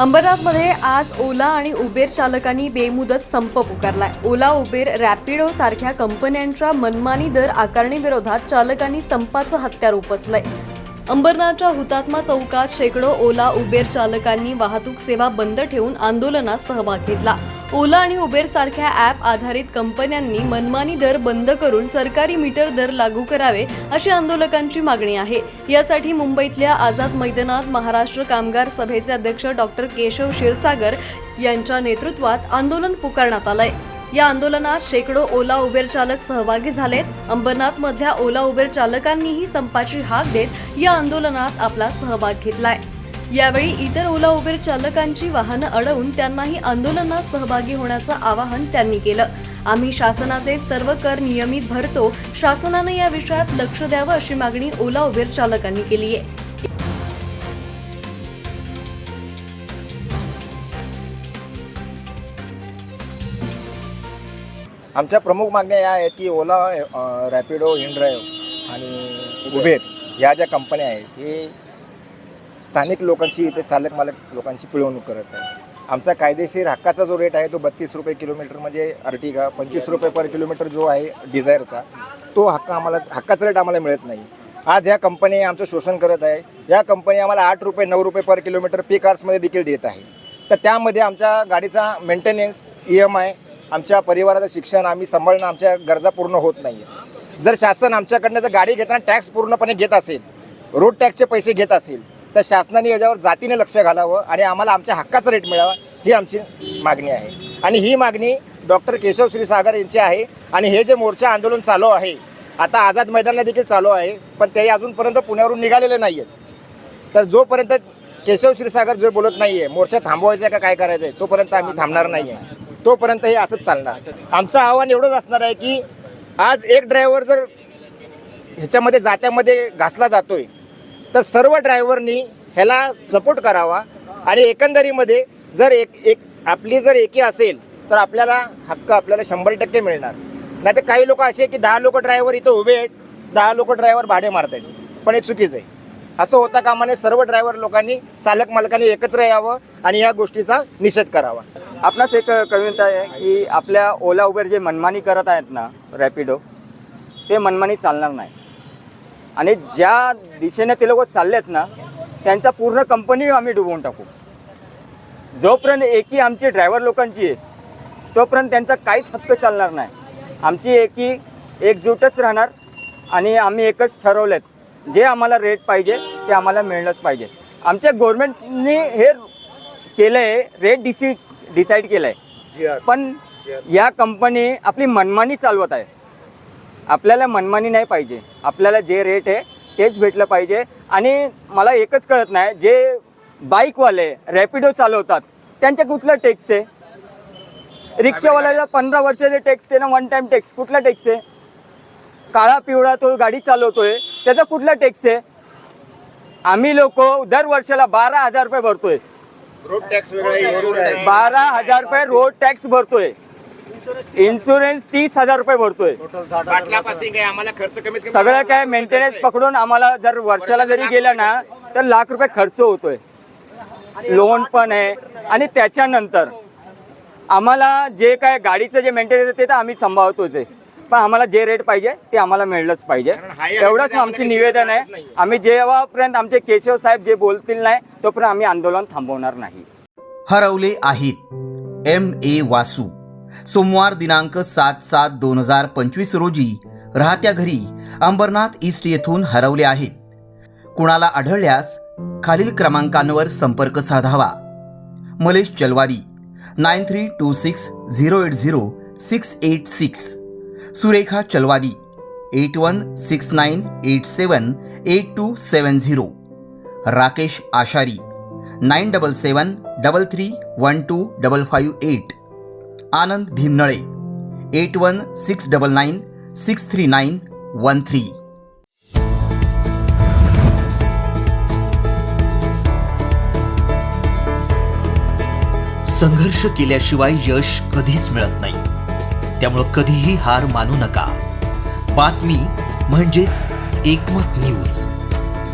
अंबरनाथमध्ये आज ओला आणि उबेर चालकांनी बेमुदत संप पुकारलाय. ओला उबेर रॅपिडो सारख्या कंपन्यांच्या मनमानी दर आकारणीविरोधात चालकांनी संपाचं हत्यार उपसलंय. अंबरनाथच्या हुतात्मा चौकात शेकडो ओला उबेर चालकांनी वाहतूक सेवा बंद ठेवून आंदोलनात सहभाग घेतला. ओला आणि उबेर सारख्या ॲप आधारित कंपन्यांनी मनमानी दर बंद करून सरकारी मीटर दर लागू करावे अशी आंदोलकांची मागणी आहे. यासाठी मुंबईतल्या आझाद मैदानात महाराष्ट्र कामगार सभेचे अध्यक्ष डॉक्टर केशव क्षीरसागर यांच्या नेतृत्वात आंदोलन पुकारण्यात आलंय. या आंदोलनात शेकडो ओला उबेर चालक सहभागी झालेत. अंबरनाथ मधल्या ओला उबेर चालकांनीही संपाची हाक देत या आंदोलनात आपला सहभाग घेतलाय. यावेळी इतर ओला उबेर चालकांची वाहनं अडवून त्यांनाही आंदोलनात सहभागी होण्याचं आवाहन त्यांनी केलं. आम्ही शासनाचे सर्व कर नियमित भरतो. शासनानं या विषयात लक्ष द्यावं अशी मागणी ओला उबेर चालकांनी केली आहे. आमच्या प्रमुख मागण्या या आहेत की ओला रॅपिडो इनड्राईव्ह आणि उबेर या ज्या कंपन्या आहेत हे स्थानिक लोकांची इथे चालक मालक लोकांची पिळवणूक करत आहे आमचा कायदेशीर हक्काचा जो रेट आहे तो बत्तीस रुपये किलोमीटर म्हणजे अर्टिगा पंचवीस रुपये पर किलोमीटर जो आहे डिझायरचा तो हक्क आम्हाला हक्काचा रेट आम्हाला मिळत नाही. आज ह्या कंपनी आमचं शोषण करत आहे. या कंपनी आम्हाला आठ रुपये नऊ रुपये पर किलोमीटर पी कार्समध्ये देखील देत आहे. तर त्यामध्ये आमच्या गाडीचा मेंटेनन्स ई एम आय आमच्या परिवाराचं शिक्षण आम्ही सांभाळणं आमच्या गरजा पूर्ण होत नाही जर शासन आमच्याकडनं जर गाडी घेताना टॅक्स पूर्णपणे घेत असेल रोड टॅक्सचे पैसे घेत असेल तर शासनाने याच्यावर जातीने लक्ष घालावं आणि आम्हाला आमच्या हक्काचा रेट मिळावा ही आमची मागणी आहे. आणि ही मागणी डॉक्टर केशव श्रीसागर यांची आहे. आणि हे जे मोर्चा आंदोलन चालू आहे आता आझाद मैदानला देखील चालू आहे पण ते अजूनपर्यंत पुण्यावरून निघालेले नाही आहेत तर जोपर्यंत केशव क्षीरसागर जो बोलत नाही आहे मोर्चा थांबवायचा आहे का काय करायचं आहे तोपर्यंत आम्ही थांबणार नाही आहे तोपर्यंत हे असंच चालणार. आमचं आव्हान एवढंच असणार आहे की आज एक ड्रायव्हर जर ह्याच्यामध्ये जात्यामध्ये घासला जातोय तर सर्व ड्रायव्हरनी ह्याला सपोर्ट करावा. आणि एकंदरीमध्ये जर एक एक आपली जर एकी असेल तर आपल्याला हक्क आपल्याला शंभर टक्के मिळणार. नाही तर काही लोक असे की दहा लोक ड्रायव्हर इथं उभे आहेत दहा लोक ड्रायव्हर भाडे मारत आहेत. पण हे चुकीचं आहे. असं होता कामाने सर्व ड्रायव्हर लोकांनी चालक मालकांनी एकत्र यावं आणि या गोष्टीचा निषेध करावा. आपणास एक कविता आहे की आपल्या ओला उबेर जे मनमानी करत आहेत ना रॅपिडो ते मनमानी चालणार नाही. आणि ज्या दिशेने ते लोक चाललेत ना त्यांचा पूर्ण कंपनी आम्ही डुबवून टाकू. जोपर्यंत एकी आमची ड्रायव्हर लोकांची आहे तोपर्यंत त्यांचा काहीच हक्क चालणार नाही. आमची एकी एकजूटच राहणार आणि आम्ही एकच ठरवलेत. जे आम्हाला रेट पाहिजे ते आम्हाला मिळणंच पाहिजे. आमच्या गव्हर्नमेंटनी हे केलं आहे रेट डिसी डिसाईड केलं आहे पण या कंपनी आपली मनमानी चालवत आहे. आपल्याला मनमानी नाही पाहिजे. आपल्याला जे रेट आहे तेच भेटलं पाहिजे. आणि मला एकच कळत नाही जे बाईकवाले रॅपिडो चालवतात त्यांच्या कुठलं टॅक्स आहे? रिक्षावाल्याला पंधरा वर्षाचे टॅक्स ते ना वन टाइम टॅक्स कुठला टॅक्स आहे? काळा पिवळा तो गाडी चालवतोय त्याचा कुठला टॅक्स आहे? आम्ही लोक दर वर्षाला बारा हजार रुपये भरतोय. रोड टॅक्स वेगळा बारा हजार रुपये रोड टॅक्स भरतोय. इन्शुरन्स तीस हजार रुपये भरतोय. बाटल्यापासून काय? आम्हाला खर्च कमीत कमी सगळं काय मेंटेनन्स पकडून आम्हाला जर वर्षाला जरी गेलं ना तर लाख रुपये खर्च होतोय. लोन पण आहे. आणि त्याच्यानंतर आम्हाला जे काय गाडीचं जे मेंटेनन्स ते तर आम्ही सांभाळतोच आहे. पण आम्हाला जे रेट पाहिजे ते आम्हाला मिळलंच पाहिजे. एवढंच आमचे निवेदन आहे. आम्ही जेव्हापर्यंत आमचे केशव साहेब जे बोलतील नाही तोपर्यंत आम्ही आंदोलन थांबवणार नाही. हरवले आहेत. M A Vasu. सोमवार दिनांक सात सात दोन हजार पंचवीस रोजी राहत्या घरी अंबरनाथ ईस्ट येथून हरवले आहेत. कुणाला आढळल्यास खालील क्रमांकांवर संपर्क साधावा. Malesh Chalwadi nine three two six zero eight zero six eight six. Surekha Chalwadi eight one six nine eight seven eight two seven zero. Rakesh Ashari nine double seven double three one two double five eight. Anand Bhimnale eight one six double nine six three nine one three संघर्ष केल्याशिवाय यश कधीच मिळत नाही. त्यामुळं कधीही हार मानू नका. बातमी म्हणजेच एकमत न्यूज.